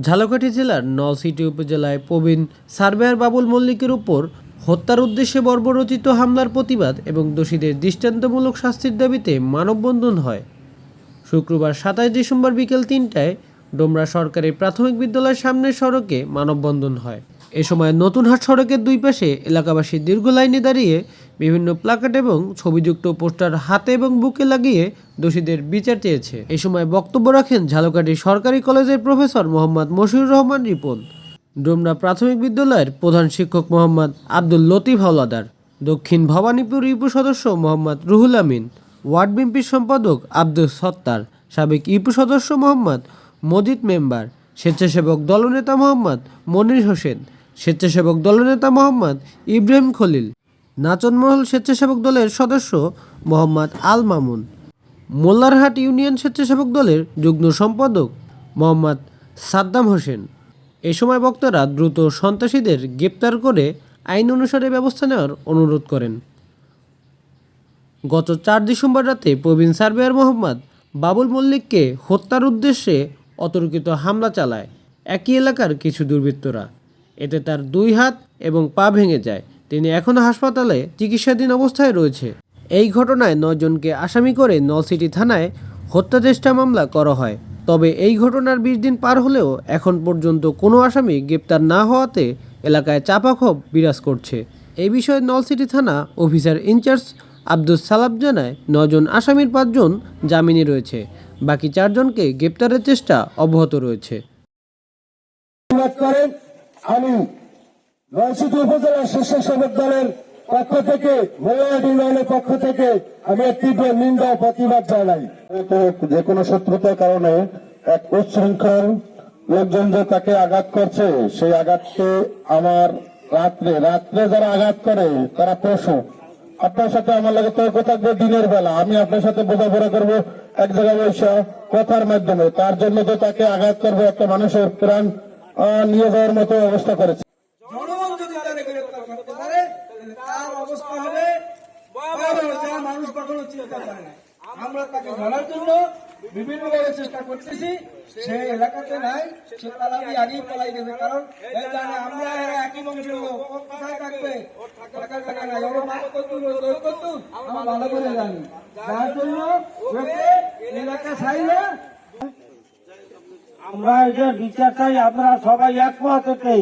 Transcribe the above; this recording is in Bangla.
ঝালকাঠি জেলার নলসিটি উপজেলায় প্রবীণ সার্ভেয়ার বাবুল মল্লিকের উপর হত্যার উদ্দেশ্যে বর্বরচিত হামলার প্রতিবাদ এবং দোষীদের দৃষ্টান্তমূলক শাস্তির দাবিতে মানববন্ধন হয়। শুক্রবার সাতাশ ডিসেম্বর বিকেল তিনটায় ডোমরা সরকারি প্রাথমিক বিদ্যালয়ের সামনের সড়কে মানববন্ধন হয়। এ সময় নতুনহাট সড়কের দুই পাশে এলাকাবাসী দীর্ঘ লাইনে দাঁড়িয়ে বিভিন্ন প্লাকার্ড এবং ছবিযুক্ত পোস্টার হাতে এবং বুকে লাগিয়ে দোষীদের বিচার চেয়েছে। এ সময় বক্তব্য রাখেন ঝালকাঠি সরকারি কলেজের প্রফেসর মোহাম্মদ মশিউর রহমান রিপন। ডোমরা প্রাথমিক বিদ্যালয়ের প্রধান শিক্ষক মোহাম্মদ আব্দুল লতিফ হাওলাদার। দক্ষিণ ভবানীপুর ইউপি সদস্য মোহাম্মদ রুহুল আমিন। ওয়ার্ড বিএনপির সম্পাদক আব্দুল সত্তার। সাবেক ইউপি সদস্য মোহাম্মদ মজিদ মেম্বার। স্বেচ্ছাসেবক দলনেতা মোহাম্মদ মনির হোসেন। স্বেচ্ছাসেবক দলনেতা মোহাম্মদ ইব্রাহিম খলিল। নাচনমহল স্বেচ্ছাসেবক দলের সদস্য মোহাম্মদ আল মামুন। মোল্লারহাট ইউনিয়ন স্বেচ্ছাসেবক দলের যুগ্ম সম্পাদক মোহাম্মদ সাদ্দাম হোসেন। এ সময় বক্তারা দ্রুত সন্ত্রাসীদের গ্রেপ্তার করে আইন অনুসারে ব্যবস্থা নেওয়ার অনুরোধ করেন। গত চার ডিসেম্বর রাতে প্রবীণ সার্ভেয়ার মোহাম্মদ বাবুল মল্লিককে হত্যার উদ্দেশ্যে অতর্কিত হামলা চালায়। একই এলাকার কিছু দুর্বৃত্তরা। এতে তার দুই হাত এবং পা ভেঙে যায়। তিনি এখনও হাসপাতালে চিকিৎসাধীন অবস্থায় রয়েছে। এই ঘটনায় নয়জনকে আসামি করে নলসিটি থানায় হত্যা চেষ্টা মামলা করা হয়। তবে এই ঘটনার বিশ দিন পার হলেও এখন পর্যন্ত কোনো আসামি গ্রেপ্তার না হওয়াতে এলাকায় চাপা ক্ষোভ বিরাজ করছে। এই বিষয়ে নলসিটি থানা অফিসার ইনচার্জ আব্দুল সালাম জানায় নজন আসামির পাঁচজন জামিনে রয়েছে, বাকি চারজনকে গ্রেপ্তারের চেষ্টা অব্যাহত রয়েছে। নরসিংদী উপজেলা স্বেচ্ছাসেবক দলের পক্ষ থেকে মোল্লাহাট ইউনিয়নের পক্ষ থেকে আমি তীব্র নিন্দা ও প্রতিবাদ জানাই। যে কোনো শত্রুতার কারণে এক উচ্ছৃঙ্খল লোকজন যে তাকে আঘাত করছে, সেই আঘাতকে আমার রাত্রে রাত্রে যারা আঘাত করে, তারা পশু আপনার সাথে আমার লাগে তর্ক থাকবে দিনের বেলা। আমি আপনার সাথে বোঝাপড়া করব এক জায়গায় বসে কথার মাধ্যমে। তার জন্য তো তাকে আঘাত করবে একটা মানুষের প্রাণ নিয়ে যাওয়ার মতো অবস্থা করেছে জনগণ যদি তাকে গ্রেফতার করতে পারে তাহলে তার অবস্থা হবে ভয়াবহ, যা মানুষ কখনো চিন্তা করে না আমরা তাকে ধরার জন্য বিভিন্ন ভাবে চেষ্টা করতেছি সে এলাকাতে নাই সে পালাবি আগেই পলাই গেছে। কারণ এই জানে আমরা এরা একই বংশের লোক। কোথায় থাকবে? থাকার জায়গা নাই ওর মা কত দূর ওর আমরা ভালো করে জানি। যার জন্য ওকে এলাকা ছাইলে আমরা এটা বিচার চাই আপনারা সবাই একমত হতে